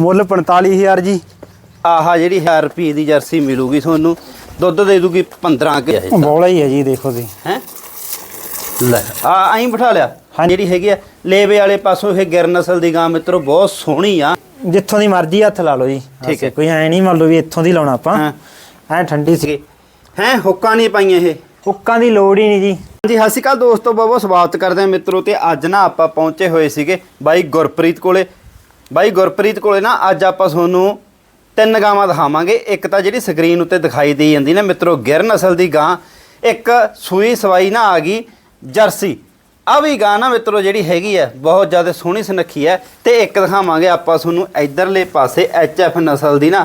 ਮੁੱਲ 45000 ਜੀ। ਆਹਾ ਜਿਹੜੀ 1000 ਰੁਪਏ ਦੀ ਜਰਸੀ ਮਿਲੂਗੀ ਤੁਹਾਨੂੰ ਦੁੱਧ ਦੇ ਦੂਗੀ 15 ਕੇ ਇਹ ਬੋਲਾ ਹੀ ਹੈ ਜੀ ਦੇਖੋ ਤੁਸੀਂ। ਹੈ? ਲੈ ਆ ਐਂ ਬਿਠਾ ਲਿਆ। ਹਾਂਜੀ। ਜਿਹੜੀ ਹੈਗੀ ਆ ਲੇਵੇ ਵਾਲੇ ਪਾਸੋਂ ਇਹ ਗਿਰ ਨਸਲ ਦੀ ਗਾਂ ਮਿੱਤਰੋ ਬਹੁਤ ਸੋਹਣੀ ਆ। ਜਿੱਥੋਂ ਦੀ ਮਰਜ਼ੀ ਹੱਥ ਲਾ ਲਓ ਜੀ। ਠੀਕ ਹੈ। ਕੋਈ ਐ ਨਹੀਂ ਮੰਨ ਲਓ ਵੀ ਇੱਥੋਂ ਦੀ ਲਾਉਣਾ ਆਪਾਂ। ਹਾਂ। ਐ ਠੰਡੀ ਸੀ। ਹੈ ਹੁੱਕਾਂ ਨਹੀਂ ਪਾਈਆਂ ਇਹ। ਹੁੱਕਾਂ ਦੀ ਲੋੜ ਹੀ ਨਹੀਂ ਜੀ। ਜੀ ਸਤਿ ਸ਼੍ਰੀ ਅਕਾਲ ਦੋਸਤੋ ਬਹੁਤ ਬਹੁਤ ਸਵਾਗਤ ਕਰਦੇ ਹਾਂ ਮਿੱਤਰੋ ਤੇ ਅੱਜ ਨਾ ਆਪਾਂ ਪਹੁੰਚੇ ਹੋਏ ਸੀਗੇ ਬਾਈ ਗੁਰਪ੍ਰੀਤ ਕੋਲੇ। ਬਾਈ ਗੁਰਪ੍ਰੀਤ ਕੋਲੇ ਨਾ ਅੱਜ ਆਪਾਂ ਤੁਹਾਨੂੰ ਤਿੰਨ ਗਾਵਾਂ ਦਿਖਾਵਾਂਗੇ। ਇੱਕ ਤਾਂ ਜਿਹੜੀ ਸਕਰੀਨ ਉੱਤੇ ਦਿਖਾਈ ਦੇ ਜਾਂਦੀ ਨਾ ਮਿੱਤਰੋ ਗਿਰ ਨਸਲ ਦੀ ਗਾਂ। ਇੱਕ ਸੂਈ ਸਵਾਈ ਨਾ ਆ ਗਈ, ਜਰਸੀ। ਆ ਵੀ ਗਾਂ ਨਾ ਮਿੱਤਰੋ ਜਿਹੜੀ ਹੈਗੀ ਹੈ ਬਹੁਤ ਜ਼ਿਆਦਾ ਸੋਹਣੀ ਸੁਨੱਖੀ ਹੈ ਤੇ ਇੱਕ ਦਿਖਾਵਾਂਗੇ ਆਪਾਂ ਤੁਹਾਨੂੰ ਇਧਰਲੇ ਪਾਸੇ ਐਫ ਨਸਲ ਦੀ ਨਾ।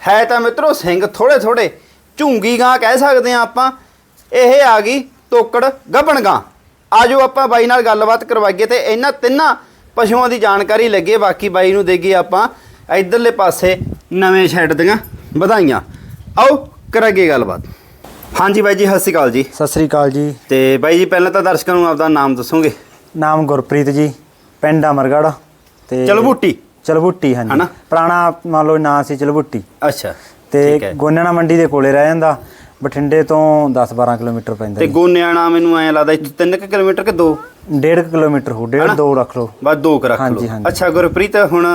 ਹੈ ਤਾਂ ਮਿੱਤਰੋ ਸਿੰਘ ਥੋੜੇ ਥੋੜੇ ਝੂੰਗੀ ਗਾਂ ਕਹਿ ਸਕਦੇ ਆ ਆਪਾਂ। ਇਹ ਆ ਗਈ ਤੋਕੜ ਗੱਬਣ ਗਾਂ। ਆਜੋ ਆਪਾਂ ਬਾਈ ਨਾਲ ਗੱਲਬਾਤ ਕਰਵਾਈਏ ਤੇ ਇਹਨਾਂ ਤਿੰਨਾਂ ਪਸ਼ੂਆਂ ਦੀ ਜਾਣਕਾਰੀ ਲੱਗੇ ਬਾਕੀ ਬਾਈ ਨੂੰ ਦੇਗੀ ਆਪਾਂ ਇਧਰਲੇ ਪਾਸੇ ਨਵੇਂ ਸ਼ੈੱਡ ਦੀਆਂ ਵਧਾਈਆਂ। ਆਓ ਕਰਾਂਗੇ ਗੱਲਬਾਤ। ਹਾਂਜੀ ਬਾਈ ਜੀ ਸਤਿ ਸ਼੍ਰੀ ਅਕਾਲ ਜੀ। ਸਤਿ ਸ੍ਰੀ ਅਕਾਲ ਜੀ। ਤੇ ਬਾਈ ਜੀ ਪਹਿਲਾਂ ਤਾਂ ਦਰਸ਼ਕਾਂ ਨੂੰ ਆਪਦਾ ਨਾਮ ਦੱਸੋਗੇ? ਨਾਮ ਗੁਰਪ੍ਰੀਤ ਜੀ ਪਿੰਡ ਅਮਰਗੜ੍ਹ। ਤੇ ਚਲੋ ਬੂਟੀ ਚਲਬੁੱਟੀ ਹਾਂਜੀ। ਹਨਾ? ਪੁਰਾਣਾ ਮੰਨ ਲਓ ਨਾਂ ਸੀ ਚਲਬੁੱਟੀ। ਅੱਛਾ ਤੇ ਠੀਕ ਹੈ। ਗੋਨਿਆਣਾ ਮੰਡੀ ਦੇ ਕੋਲੇ ਰਹਿ ਜਾਂਦਾ। ਬਠਿੰਡੇ ਤੋਂ 10-12 ਕਿਲੋਮੀਟਰ ਪੈਂਦਾ ਤੇ ਗੋਨਿਆਣਾ ਮੈਨੂੰ ਐਂ ਲੱਗਦਾ ਇੱਥੋਂ 3 ਕਿਲੋਮੀਟਰ ਕਿ 2 1.5 ਕਿਲੋਮੀਟਰ ਹੋ ਹਨਾ? 1.5 2 ਰੱਖ ਲਓ। ਬਸ ਦੋ ਕੁ ਰੱਖ ਹਾਂਜੀ, ਲਓ। ਅੱਛਾ ਗੁਰਪ੍ਰੀਤ ਹੁਣ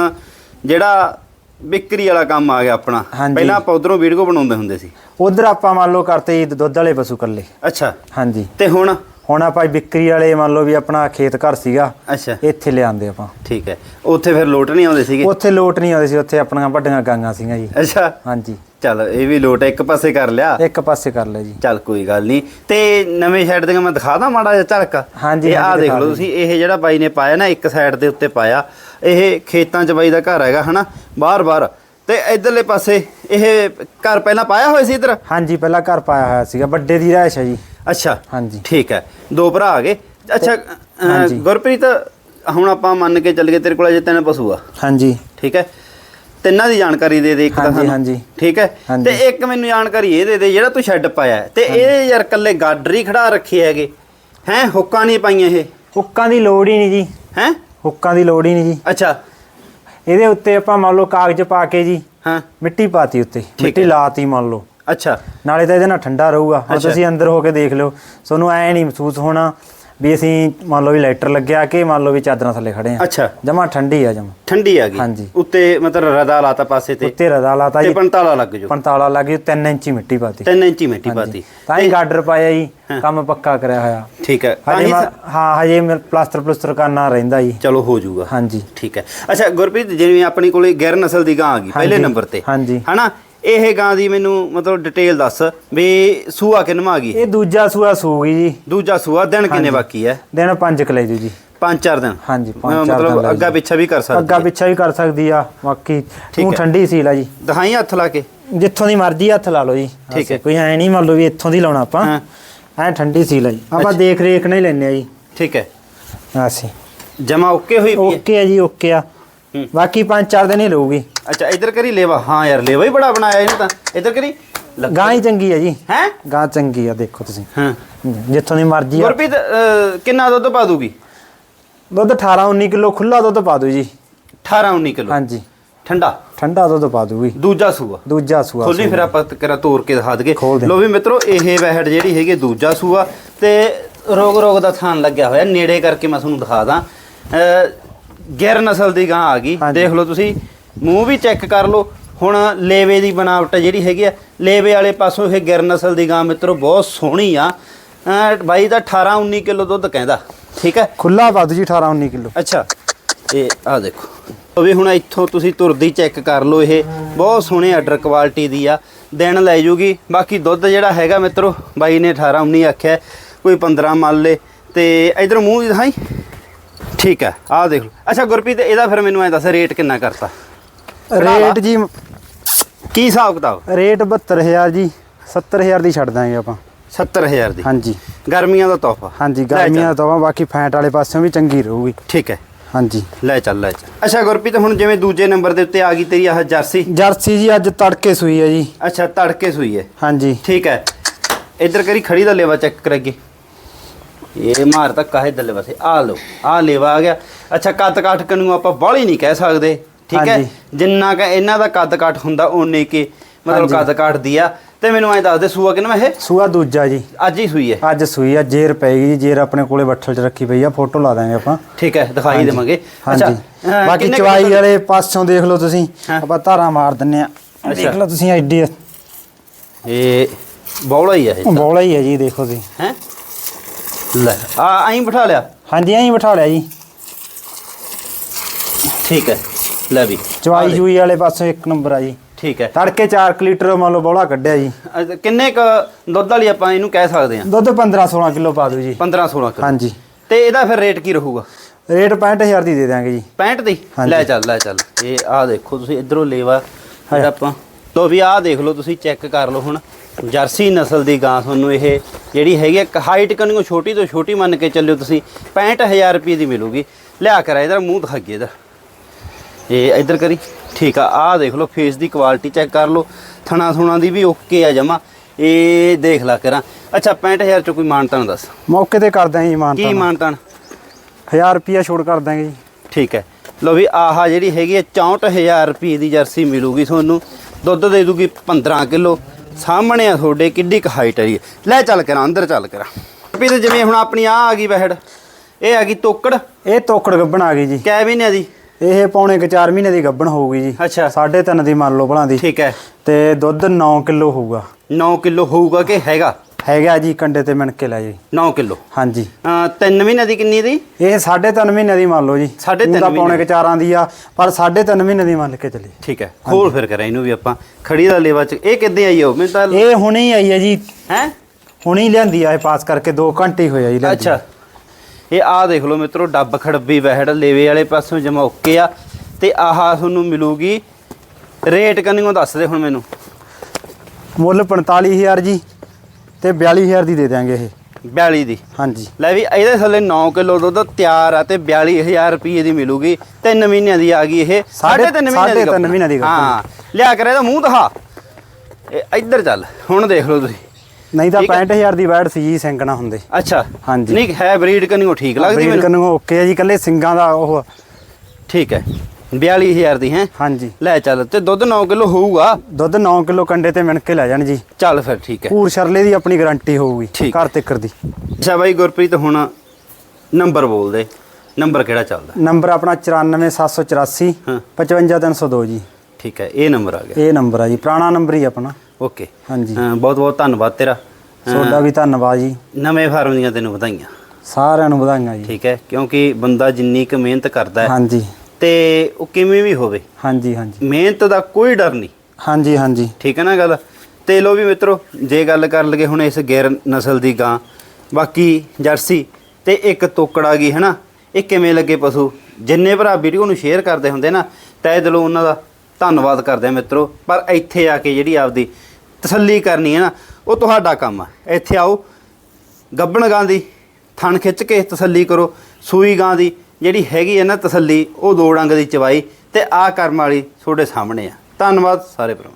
ਜਿਹੜਾ ਵਿਕਰੀ ਵਾਲਾ ਕੰਮ ਆ ਗਿਆ ਆਪਣਾ। ਪਹਿਲਾਂ ਆਪਾਂ ਉਧਰੋਂ ਵੀਡੀਓ ਬਣਾਉਂਦੇ ਹੁੰਦੇ ਸੀ। ਉਧਰ ਆਪਾਂ ਮੰਨ ਲਓ ਕਰਤੇ ਦੁੱਧ ਵਾਲੇ ਪਸ਼ੂ ਕੱਲੇ ਅੱਛਾ। ਹਾਂਜੀ। ਤੇ ਹੁਣ ਹੁਣ ਆਪਾਂ ਵਿਕਰੀ ਵਾਲੇ ਮੰਨ ਲਓ ਵੀ ਆਪਣਾ ਖੇਤ ਘਰ ਸੀਗਾ ਅੱਛਾ। ਇੱਥੇ ਲਿਆਂਦੇ ਆਪਾਂ। ਠੀਕ ਹੈ। ਉੱਥੇ ਫਿਰ ਲੋਟ ਨਹੀਂ ਆਉਂਦੇ ਸੀਗੇ? ਉੱਥੇ ਲੋਟ ਨਹੀਂ ਆਉਂਦੇ ਸੀ ਉੱਥੇ ਆਪਣੀਆਂ ਵੱਡੀਆਂ ਗਾਂਗਾ ਸੀਗੀਆਂ ਜੀ। ਅੱਛਾ। ਹਾਂਜੀ। ਚੱਲ ਇਹ ਵੀ ਲੋਟ ਇੱਕ ਪਾਸੇ ਕਰ ਲਿਆ। ਇੱਕ ਪਾਸੇ ਕਰ ਲਿਆ ਜੀ। ਚੱਲ ਕੋਈ ਗੱਲ ਨਹੀਂ। ਤੇ ਨਵੇਂ ਸਾਈਡ ਦੀਆਂ ਮੈਂ ਦਿਖਾ ਦਾਂ ਮਾੜਾ ਜਿਹਾ ਝਲਕ। ਹਾਂਜੀ, ਇਹ ਆਹ ਦੇਖ ਲਓ। ਤੁਸੀਂ ਇਹ ਜਿਹੜਾ ਬਾਈ ਨੇ ਪਾਇਆ ਨਾ ਇੱਕ ਸਾਈਡ ਦੇ ਉੱਤੇ ਪਾਇਆ। ਇਹ ਖੇਤਾਂ 'ਚ ਬਾਈ ਦਾ ਘਰ ਹੈਗਾ ਹਨਾ? ਬਾਰ-ਬਾਰ ਤੇ ਇਧਰਲੇ ਪਾਸੇ ਇਹ ਘਰ ਪਹਿਲਾਂ ਪਾਇਆ ਹੋਇਆ ਸੀ ਇਧਰ? ਹਾਂਜੀ ਪਹਿਲਾਂ ਘਰ ਪਾਇਆ ਹੋਇਆ ਸੀਗਾ। ਵੱਡੇ ਦੀ ਰਹਿਸ਼ ਹੈ ਜੀ। ਅੱਛਾ ਹਾਂਜੀ। ਠੀਕ ਹੈ। ਦੋ ਭਰਾ ਆ ਗਏ। ਅੱਛਾ ਹਾਂਜੀ। ਗੁਰਪ੍ਰੀਤ ਹੁਣ ਆਪਾਂ ਮੰਨ ਕੇ ਚੱਲ ਗਏ ਤੇਰੇ ਕੋਲ ਅਜੇ ਤਿੰਨ ਪਸ਼ੂ ਆ। ਹਾਂਜੀ। ਠੀਕ ਹੈ। ਤਿੰਨਾਂ ਦੀ ਜਾਣਕਾਰੀ ਦੇ ਦੇ ਇੱਕ ਤਾਂ ਹਾਂਜੀ, ਸਾਨੂੰ। ਹਾਂਜੀ। ਠੀਕ ਹੈ। ਹਾਂਜੀ। ਤੇ ਇੱਕ ਮੈਨੂੰ ਜਾਣਕਾਰੀ ਇਹ ਦੇ ਦੇ ਜਿਹੜਾ ਤੂੰ ਸ਼ੈੱਡ ਪਾਇਆ ਹੈ, ਤੇ ਇਹ ਯਾਰ ਕੱਲੇ ਗਾਡਰ ਹੀ ਖੜਾ ਰੱਖੇ ਹੈਗੇ। ਹੈ ਹੁੱਕਾਂ ਨਹੀਂ ਪਾਈਆਂ ਇਹ। ਹੁੱਕਾਂ ਦੀ ਲੋੜ ਹੀ ਨਹੀਂ ਜੀ। ਹੈ? ਹੁੱਕਾਂ ਦੀ ਲੋੜ ਹੀ ਨਹੀਂ ਜੀ। ਅੱਛਾ। ਇਹਦੇ ਉੱਤੇ ਆਪਾਂ ਮੰਨ ਲਓ ਕਾਗਜ਼ ਪਾ ਕੇ ਜੀ ਹਾਂ। ਮਿੱਟੀ ਪਾਤੀ ਉੱਤੇ। ਮਿੱਟੀ। ਲਾਤੀ ਮੰਨ ਲਓ। ਅੱਛਾ। ਨਾਲੇ ਤਾਂ ਇਹਦੇ ਨਾਲ ਠੰਡਾ ਰਹੂਗਾ। ਹੁਣ। ਤੁਸੀਂ ਅੰਦਰ ਹੋ ਕੇ ਦੇਖ ਲਿਓ। ਤੁਹਾਨੂੰ ਐ ਨਹੀਂ ਮਹਿਸੂਸ ਹੋਣਾ ਵੀ ਅਸੀਂ ਮੰਨ ਲਓ ਵੀ ਲਾਈਟਰ ਲੱਗਿਆ ਕਿ ਮੰਨ ਲਓ ਵੀ ਚਾਦਰਾਂ ਥੱਲੇ ਖੜੇ ਆ ਅੱਛਾ। ਜਮਾ ਠੰਡੀ ਆ ਜਮਾ। ਠੰਡੀ ਆ ਗਈ। ਹਾਂਜੀ। ਉੱਤੇ ਮਤਲਬ ਰਦਾ ਲਾਤਾ ਪਾਸੇ ਤੇ। ਉੱਤੇ ਰਦਾ ਲਾਤਾ ਤੇ ਜੀ। ਪੰਤਾਲਾ ਲੱਗ ਜੋ 45 ਲੱਗੀ 3 ਇੰਚੀ ਮਿੱਟੀ ਪਾਤੀ। 3 ਇੰਚੀ ਮਿੱਟੀ ਪਾਤੀ। ਤਾਂ ਹੀ ਗਾਡਰ ਪਾਇਆ ਜੀ ਕੰਮ ਪੱਕਾ ਕਰਿਆ ਹੋਇਆ। ਠੀਕ ਹੈ। ਹਜੇ ਹੀ ਹਜੇ ਪਲਾਸਟਰ ਪਲੂਸਟਰ ਕਰਨਾ ਰਹਿੰਦਾ ਜੀ। ਚਲੋ ਹੋ ਜਾਊਗਾ। ਹਾਂਜੀ। ਠੀਕ ਹੈ। ਅੱਛਾ ਗੁਰਪ੍ਰੀਤ ਜਿਵੇਂ ਆਪਣੀ ਕੋਲੇ ਗੈਰ ਨਸਲ ਦੀ ਗਾਂ ਆ ਗਈ ਪਹਿਲੇ ਨੰਬਰ ਤੇ। ਹਾਂਜੀ। ਹਨਾ? ਇਹ ਗਾਂ ਦੀ ਮੈਨੂੰ ਮਤਲਬ ਡਿਟੇਲ ਦੱਸ ਵੀ ਸੂਆ ਕਿੰਨਵਾ ਆ ਗਈ? ਇਹ ਦੂਜਾ ਸੂਆ ਸੂਗੀ ਜੀ। ਦੂਜਾ ਸੂਆ ਦਿਨ ਕਿੰਨੇ ਬਾਕੀ ਹੈ? ਦਿਨ 5 ਕਿਲੇ ਜੀ ਪੰਜ ਚਾਰ ਦਿਨ। ਹਾਂਜੀ, ਪੰਜ ਚਾਰ ਦਿਨ ਮਤਲਬ ਅੱਗਾ ਜੀ। ਪਿੱਛਾ ਵੀ ਕਰ ਸਕਦੀ ਅੱਗਾ। ਪਿੱਛਾ ਵੀ ਕਰ ਸਕਦੀ ਆ ਬਾਕੀ ਤੂੰ। ਠੰਡੀ ਸੀ ਲਾ ਜੀ। ਦਿਖਾਈ ਹੱਥ ਲਾ ਕੇ। ਜਿੱਥੋਂ ਦੀ ਮਰਜ਼ੀ ਹੱਥ ਲਾ ਲਓ ਜੀ। ਠੀਕ ਹੈ। ਕੋਈ ਐ ਨਹੀਂ ਮੰਨ ਲਓ ਵੀ ਇੱਥੋਂ ਦੀ ਲਾਉਣਾ ਆਪਾਂ। ਹਾਂ। ਐ ਠੰਡੀ ਸੀ ਲਾ ਜੀ। ਆਪਾਂ ਦੇਖ ਰੇਖ ਨਹੀਂ ਲੈਨੇ ਆ ਜੀ। ਠੀਕ ਹੈ। ਅਸੀਂ। ਜਮਾ ਓਕੇ ਹੋਈ ਪਈ ਹੈ? ਓਕੇ ਆ ਜੀ ਓਕੇ ਆ। ਬਾਕੀ 5-4 ਦਿਨ ਹੀ ਲਊਗੀ। ਅੱਛਾ ਇੱਧਰ ਕਰੀ ਲੇਵਾ। ਹਾਂ ਯਾਰ ਲੇਵਾ ਹੀ ਬੜਾ ਬਣਾਇਆ ਇਹਨੂੰ ਤਾਂ। ਇੱਧਰ ਕਰੀ। ਗਾਂ ਹੀ ਚੰਗੀ ਆ ਜੀ। ਹੈ? ਗਾਂ ਚੰਗੀ ਆ ਦੇਖੋ ਤੁਸੀਂ। ਹਾਂ। ਜਿੱਥੋਂ ਦੀ ਮਰਜ਼ੀ ਆ। ਗੁਰਪ੍ਰੀਤ ਅਹ, ਕਿੰਨਾ ਦੁੱਧ ਪਾ ਦੂਗੀ? ਦੁੱਧ 18-19 ਕਿਲੋ ਖੁੱਲਾ ਦੁੱਧ ਪਾ ਦਿਓ ਜੀ। 18 19 ਕਿਲੋ? ਹਾਂਜੀ। ਠੰਡਾ? ਠੰਡਾ ਦੁੱਧ ਪਾ ਦੂਗੀ ਦੂਜਾ ਸੂਆ? ਦੂਜਾ ਸੂਆ ਖੋਲੀ ਫਿਰ ਆਪਾਂ ਕਿਰਾ ਤੋੜ ਕੇ ਦਿਖਾ ਦਈਏ। ਖੋਲ ਦੇ। ਲੋ ਵੀ ਮਿੱਤਰੋ ਇਹ ਵਹਿੜ ਜਿਹੜੀ ਹੈਗੀ ਦੂਜਾ ਸੂਆ। ਤੇ ਰੋਗ ਰੋਗ ਦਾ ਥਾਨ ਲੱਗਿਆ ਹੋਇਆ। ਨੇੜੇ ਕਰਕੇ ਮੈਂ ਤੁਹਾਨੂੰ ਦਿਖਾ ਦਾਂ। ਅਹ, ਗਿਰ ਨਸਲ ਦੀ ਗਾਂ ਆ ਗਈ। ਦੇਖ ਲਓ ਤੁਸੀਂ ਮੂੰਹ ਵੀ ਚੈੱਕ ਕਰ ਲਓ। ਹੁਣ ਲੇਵੇ ਦੀ ਬਣਾਵਟ ਜਿਹੜੀ ਹੈਗੀ ਆ ਲੇਵੇ ਵਾਲੇ ਪਾਸੋਂ ਇਹ ਗਿਰ ਨਸਲ ਦੀ ਗਾਂ ਮਿੱਤਰੋ ਬਹੁਤ ਸੋਹਣੀ ਆ। ਬਾਈ ਦਾ 18 19 ਕਿਲੋ ਦੁੱਧ ਕਹਿੰਦਾ ਠੀਕ ਹੈ ਖੁੱਲਾ ਦਿਓ ਜੀ 18-19 ਕਿਲੋ। ਅੱਛਾ ਇਹ ਆ ਦੇਖੋ। ਉਹ ਵੀ ਹੁਣ ਇੱਥੋਂ ਤੁਸੀਂ ਤੁਰਦੀ ਚੈੱਕ ਕਰ ਲਓ ਇਹ। ਬਹੁਤ ਸੋਹਣੇ ਆਰਡਰ ਕੁਆਲਿਟੀ ਦੀ ਆ। ਦਿਨ ਲੈ ਜੂਗੀ। ਬਾਕੀ ਦੁੱਧ ਜਿਹੜਾ ਹੈਗਾ ਮਿੱਤਰੋ ਬਾਈ ਨੇ 18 19 ਆਖਿਆ ਕੋਈ 15 ਮੰਨ ਲੇ। ਤੇ ਇਧਰ ਮੂੰਹ ਦਿਖਾਈ। ਠੀਕ ਹੈ ਆਹ ਦੇਖ ਲਓ। ਅੱਛਾ ਗੁਰਪ੍ਰੀਤ ਇਹਦਾ ਫਿਰ ਮੈਨੂੰ ਐ ਦੱਸ ਰੇਟ ਕਿੰਨਾ ਕਰਤਾ? ਰੇਟ ਜੀ ਕੀ ਹਿਸਾਬ ਕਿਤਾਬ? ਰੇਟ 72000 ਜੀ 70000 ਦੀ ਛੱਡ ਦਾਂਗੇ ਆਪਾਂ। 70000 ਦੀ? ਹਾਂਜੀ। ਗਰਮੀਆਂ ਦਾ ਤੋਹਫਾ? ਹਾਂਜੀ। ਗਰਮੀਆਂ ਤੋਂ ਬਾਕੀ ਫੈਂਟ ਵਾਲੇ ਪਾਸਿਓਂ ਵੀ ਚੰਗੀ ਰਹੂਗੀ। ਠੀਕ ਹੈ। ਹਾਂਜੀ। ਲੈ ਚੱਲ ਲੈ ਚੱਲ। ਅੱਛਾ ਗੁਰਪ੍ਰੀਤ ਹੁਣ ਜਿਵੇਂ ਦੂਜੇ ਨੰਬਰ ਦੇ ਉੱਤੇ ਆ ਗਈ ਤੇਰੀ ਆਹ ਜਰਸੀ? ਜਰਸੀ ਜੀ ਅੱਜ ਤੜਕੇ ਸੂਈ ਹੈ ਜੀ। ਅੱਛਾ ਤੜਕੇ ਸੂਈ ਹੈ। ਹਾਂਜੀ। ਠੀਕ ਹੈ। ਇੱਧਰ ਕਰੀ ਖੜੀ ਦਾ ਲੇਵਾ ਚੈੱਕ ਕਰਾਂਗੇ ਇਹ ਮਾਰ ਤਾਂ ਕਾਹੇ ਦਲੇ ਵਸੇ ਆ ਲੋ ਆ ਲੇਵਾ ਆ ਗਿਆ। ਅੱਛਾ ਕੱਤ ਕਾਠ ਨੂੰ ਆਪਾਂ ਬਾਹਲੀ ਨਹੀਂ ਕਹਿ ਸਕਦੇ। ਠੀਕ ਹੈ? ਹਾਂਜੀ। ਜਿੰਨਾ ਕ ਇਹਨਾਂ ਦਾ ਕੱਦ ਕਾਠ ਹੁੰਦਾ ਓਨੇ ਕੇ ਮਤਲਬ ਹਾਂਜੀ। ਕੱਦ ਕਾਠ ਦੀ ਆ। ਤੇ ਮੈਨੂੰ ਐਂ ਦੱਸ ਦੇ ਸੂਆ ਕਿੰਨਾ ਇਹ ਸੂਆ ਦੂਜਾ ਜੀ। ਅੱਜ ਹੀ ਸੂਈ ਹੈ। ਅੱਜ ਸੂਈ ਆ ਜੇਰ ਪੈਗੀ ਜੀ ਜੇਰ ਆਪਣੇ ਕੋਲੇ ਬੱਠਲ 'ਚ ਰੱਖੀ ਪਈ ਆ ਫੋਟੋ ਲਾ ਦਾਂਗੇ ਆਪਾਂ। ਠੀਕ ਹੈ ਦਿਖਾਈ ਦੇਵਾਂਗੇ। ਹਾਂਜੀ। ਅਹ, ਬਾਕੀ ਕਿੰਨੇ ਕੁ ਚਵਾਈ ਵਾਲੇ ਪਾਸੋਂ ਦੇਖ ਲਓ ਤੁਸੀਂ। ਹਾਂ। ਆਪਾਂ ਧਾਰਾਂ ਮਾਰ ਦਿੰਨੇ ਆ। ਦੇਖ ਲਓ ਤੁਸੀਂ ਐਡੀ ਇਹ ਬੌਲਾ ਹੀ ਆ ਇਹ ਬੋਲਾ ਹੀ ਹੈ ਜੀ ਦੇਖੋ ਤੁਸੀਂ। ਹੈ? ਲੈ। ਆ ਐਂ ਬਿਠਾ ਲਿਆ। ਹਾਂਜੀ ਐਂ ਬਿਠਾ ਲਿਆ ਜੀ। ਠੀਕ ਹੈ ਲੈ ਵੀ। ਚਵਾਈ ਆ ਲੈ, ਜੂਈ ਵਾਲੇ ਪਾਸੋਂ ਇੱਕ ਨੰਬਰ ਆ ਜੀ। ਠੀਕ ਹੈ। ਤੜਕੇ 4 ਲੀਟਰ ਮੰਨ ਲਓ ਬੋਲਾ ਕੱਢਿਆ ਜੀ। ਕਿੰਨੇ ਕ ਦੁੱਧ ਵਾਲੀ ਆਪਾਂ ਇਹਨੂੰ ਕਹਿ ਸਕਦੇ ਹਾਂ? ਦੁੱਧ 15 16 ਕਿਲੋ ਪਾ ਦਿਓ ਜੀ। 15 16 ਕਿਲੋ। ਹਾਂਜੀ। ਤੇ ਇਹਦਾ ਫਿਰ ਰੇਟ ਕੀ ਰਹੂਗਾ? ਰੇਟ 65000 ਦੀ ਦੇ ਦਾਂਗੇ ਜੀ। 65 ਦੀ। ਲੈ ਚੱਲ ਲੈ ਚੱਲ। ਇਹ ਆਹ ਦੇਖੋ ਤੁਸੀਂ ਇਧਰੋਂ ਲੇਵਾ ਜਿਹੜਾ ਆਪਾਂ ਤੋ ਵੀ ਆਹ ਦੇਖ ਲਓ ਤੁਸੀਂ ਚੈੱਕ ਕਰ ਲਓ ਹੁਣ। ਜਰਸੀ ਨਸਲ ਦੀ ਗਾਂ ਤੁਹਾਨੂੰ ਇਹ ਜਿਹੜੀ ਹੈਗੀ ਇੱਕ ਹਾਈਟ ਕਨਿਓ ਛੋਟੀ ਤੋਂ ਛੋਟੀ ਮੰਨ ਕੇ ਚੱਲਿਓ ਤੁਸੀਂ 65000 ਰੁਪਏ ਦੀ ਮਿਲੂਗੀ। ਲਿਆ ਕਰ ਇਹਦਾ ਮੂੰਹ ਦਿਖਾਈਏ ਇਹਦਾ ਇਹ ਇੱਧਰ ਕਰੀ ਠੀਕ ਆ ਆਹ ਦੇਖ ਲਓ ਫੇਸ ਦੀ ਕੁਆਲਿਟੀ ਚੈੱਕ ਕਰ ਲਓ ਥਣਾ ਥੁਣਾ ਦੀ ਵੀ ਓਕੇ ਆ ਜਮਾ। ਇਹ ਦੇਖ ਲਾ ਕਰਾਂ। ਅੱਛਾ 65000 ਚ ਕੋਈ ਮਾਨਤਾਨ ਦੱਸ? ਮੌਕੇ ਤੇ ਕਰ ਦਾਂਗੇ ਜੀ ਮਾਨ ਕੀ ਮਾਨਤਾਨ? 1000 ਰੁਪਿਆ ਛੋੜ ਕਰ ਦਾਂਗੇ ਜੀ। ਠੀਕ ਹੈ। ਲੋ ਵੀ ਆਹ ਜਿਹੜੀ ਹੈਗੀ ਹੈ 64000 ਰੁਪਏ ਦੀ ਜਰਸੀ ਮਿਲੂਗੀ ਤੁਹਾਨੂੰ। ਦੁੱਧ ਦੇ ਦੂਗੀ 15 ਕਿਲੋ। ਸਾਹਮਣੇ ਆ ਤੁਹਾਡੇ ਕਿੱਡੀ ਕੁ ਹਾਈਟ ਹੈ ਜੀ। ਲੈ ਚੱਲ ਕਰਾਂ ਅੰਦਰ ਚੱਲ ਕਰਾਂ। ਵੀ ਤੇ ਜਿਵੇਂ ਹੁਣ ਆਪਣੀ ਆ ਆ ਗਈ ਵਹਿੜ ਇਹ ਆ ਗਈ ਤੋਕੜ। ਇਹ ਤੋਕੜ ਗੱਬਣ ਆ ਗਈ ਜੀ। ਕੈ ਮਹੀਨਿਆਂ ਦੀ? ਇਹ ਪੌਣੇ ਕੁ 4 ਮਹੀਨੇ ਦੀ ਗੱਬਣ ਹੋਊਗੀ ਜੀ। ਅੱਛਾ। ਸਾਢੇ ਤਿੰਨ ਦੀ ਮੰਨ ਲਓ ਭਲਾਂ ਦੀ। ਠੀਕ ਹੈ। ਤੇ ਦੁੱਧ 9 ਕਿਲੋ ਹੋਊਗਾ। 9 ਕਿਲੋ ਹੋਊਗਾ ਕਿ ਹੈਗਾ? ਹੈਗਾ ਜੀ ਕੰਡੇ ਤੇ ਮਿਣ ਕੇ ਲੈ ਜੀ। 9 ਕਿਲੋ। ਹਾਂਜੀ। ਤਿੰਨ ਮਹੀਨਿਆਂ ਦੀ ਕਿੰਨੀ ਦੀ? ਇਹ ਸਾਢੇ ਤਿੰਨ ਮਹੀਨੇ ਦੀ ਮੰਨ ਲਓ ਜੀ। ਸਾਢੇ ਤਿੰਨ ਪੌਣੇ ਮਹੀਨੇ। ਕੁ ਚਾਰਾਂ ਦੀ ਆ ਪਰ ਸਾਢੇ ਤਿੰਨ ਮਹੀਨੇ ਦੀ ਮੰਨ ਕੇ ਚੱਲੀ ਠੀਕ ਹੈ। ਖੋਲ ਫਿਰ ਕਰਾਂ ਇਹਨੂੰ ਵੀ ਆਪਾਂ ਖੜੀ ਦਾ ਲੇਵਾ ਚ। ਇਹ ਕਿੱਦਾਂ ਆਈ ਹੋ ਮੈਨੂੰ ਤਾਂ ਇਹ ਹੁਣੇ ਹੀ ਆਈ ਹੈ ਜੀ। ਹੈ? ਹੁਣੇ ਹੀ ਲਿਆਂਦੀ ਆ ਇਹ ਪਾਸ ਕਰਕੇ 2 ਘੰਟੇ ਹੀ ਹੋਇਆ ਜੀ ਲਿਆਂਦੀ। ਅੱਛਾ। ਇਹ ਆਹ ਦੇਖ ਲਓ ਮਿੱਤਰੋ ਡੱਬ ਖੜੱਬੀ ਵਹਿੜ ਲੇਵੇ ਵਾਲੇ ਪਾਸੋਂ ਜਮਾ ਓਕੇ ਆ। ਤੇ ਆਹ ਤੁਹਾਨੂੰ ਮਿਲੂਗੀ ਰੇਟ ਕੰਨਿਓ ਦੱਸ ਦੇ ਹੁਣ ਮੈਨੂੰ। ਮੁੱਲ 45000 ਜੀ। ਤੇ 42000 ਦੀ ਦੇ ਦਿਆਂਗੇ ਇਹ। 42 ਦੀ? ਹਾਂਜੀ। ਲੈ ਵੀ ਇਹਦੇ ਥੱਲੇ 9 ਕਿਲੋ ਦੁੱਧ ਤਿਆਰ ਆ ਤੇ 42000 ਰੁਪਏ ਦੀ ਮਿਲੂਗੀ। 3 ਮਹੀਨਿਆਂ ਦੀ ਆ ਗਈ ਇਹ। ਸਾਢੇ- ਸਾਢੇ ਤਿੰਨ ਮਹੀਨਿਆਂ ਸਾਢੇ ਦੀ। ਮਹੀਨਿਆਂ। ਹਾਂ ਲਿਆ ਕਰ ਇਹਦਾ ਮੂੰਹ ਦਿਖਾ। ਇਹ ਇੱਧਰ ਚੱਲ ਹੁਣ ਦੇਖ ਲਓ ਤੁਸੀਂ। ਨਹੀਂ ਤਾਂ ਠੀਕ ਹੈ। 65000 ਦੀ ਵੈਟ ਸੀ ਜੀ ਸਿੰਗਣਾ ਹੁੰਦੇ। ਅੱਛਾ। ਹਾਂਜੀ। ਨਹੀਂ ਹੈ ਬਰੀਡ ਕੰਨਿਓ ਠੀਕ ਲੱਗਦੀ ਬਰੀਡ ਮੈਨੂੰ। ਕਰਨ ਓਕੇ ਆ ਜੀ ਕੱਲੇ ਸਿੰਗਾਂ ਦਾ ਉਹ ਠੀਕ ਹੈ। 42000 ਦੀ ਹੈ? ਹਾਂਜੀ। ਲੈ ਚੱਲ ਤੇ ਦੁੱਧ 9 ਕਿਲੋ ਹੋਊਗਾ? ਦੁੱਧ 9 ਕਿਲੋ ਕੰਡੇ ਤੇ ਮਿਣ ਕੇ ਲੈ ਜਾਣ ਜੀ। ਚੱਲ ਫਿਰ ਠੀਕ ਹੈ। ਪੂਰ ਸ਼ਰਲੇ ਦੀ ਆਪਣੀ ਗਾਰੰਟੀ ਹੋਊਗੀ ਠੀਕ। ਘਰ ਤੱਕਰ ਦੀ। ਅੱਛਾ ਬਾਈ ਗੁਰਪ੍ਰੀਤ ਹੁਣ ਨੰਬਰ ਬੋਲ ਦੇ। ਨੰਬਰ ਕਿਹੜਾ ਚੱਲਦਾ? ਨੰਬਰ ਆਪਣਾ 94784 ਹਾਂ। 55302 ਜੀ। ਠੀਕ ਹੈ ਇਹ ਨੰਬਰ ਆ ਗਿਆ। ਇਹ ਨੰਬਰ ਆ ਜੀ ਪੁਰਾਣਾ ਨੰਬਰ ਹੀ ਆਪਣਾ। ਓਕੇ। ਹਾਂਜੀ। ਬਹੁਤ ਬਹੁਤ ਧੰਨਵਾਦ ਤੇਰਾ। ਤੁਹਾਡਾ ਵੀ ਧੰਨਵਾਦ ਜੀ। ਨਵੇਂ ਫਾਰਮ ਦੀਆਂ ਤੈਨੂੰ ਵਧਾਈਆਂ। ਸਾਰਿਆਂ ਨੂੰ ਵਧਾਈਆਂ ਜੀ। ਠੀਕ ਹੈ ਕਿਉਂਕਿ ਬੰਦਾ ਜਿੰਨੀ ਕੁ ਮਿਹਨਤ ਕਰਦਾ ਹੈ ਹਾਂਜੀ। ਤੇ ਉਹ ਕਿਵੇਂ ਵੀ ਹੋਵੇ। ਹਾਂਜੀ ਹਾਂਜੀ। ਮਿਹਨਤ ਦਾ ਕੋਈ ਡਰ ਨਹੀਂ। ਹਾਂਜੀ ਹਾਂਜੀ। ਠੀਕ ਹੈ ਨਾ ਗੱਲ? ਤੇ ਲੋ ਵੀ ਮਿੱਤਰੋ ਜੇ ਗੱਲ ਕਰ ਲਗੇ ਹੁਣ ਇਸ ਗੈਰ ਨਸਲ ਦੀ ਗਾਂ ਬਾਕੀ ਜਰਸੀ ਤੇ ਇੱਕ ਤੋਕੜ ਗਈ ਹੈਨਾ ਇਹ ਕਿਵੇਂ ਲੱਗੇ ਪਸ਼ੂ? ਜਿੰਨੇ ਭਰਾ ਵੀਡੀਓ ਨੂੰ ਸ਼ੇਅਰ ਕਰਦੇ ਹੁੰਦੇ ਨਾ ਤਹਿ ਦਿਲੋਂ ਉਹਨਾਂ ਦਾ ਧੰਨਵਾਦ ਕਰਦੇ ਆ ਮਿੱਤਰੋ। ਪਰ ਇੱਥੇ ਆ ਕੇ ਜਿਹੜੀ ਆਪਦੀ ਤਸੱਲੀ ਕਰਨੀ ਹੈ ਨਾ ਉਹ ਤੁਹਾਡਾ ਕੰਮ ਆ। ਇੱਥੇ ਆਓ ਗੱਬਣ ਗਾਂ ਦੀ ਥਣ ਖਿੱਚ ਕੇ ਤਸੱਲੀ ਕਰੋ ਸੂਈ ਗਾਂ ਦੀ ਜਿਹੜੀ ਹੈਗੀ ਹੈ ਨਾ ਤਸੱਲੀ, ਉਹ ਦੋ ਡੰਗ ਦੀ ਚਵਾਈ ਤੇ ਆ ਕਰਮ ਵਾਲੀ ਤੁਹਾਡੇ ਸਾਹਮਣੇ ਆ। ਧੰਨਵਾਦ ਸਾਰੇ ਭਰਾ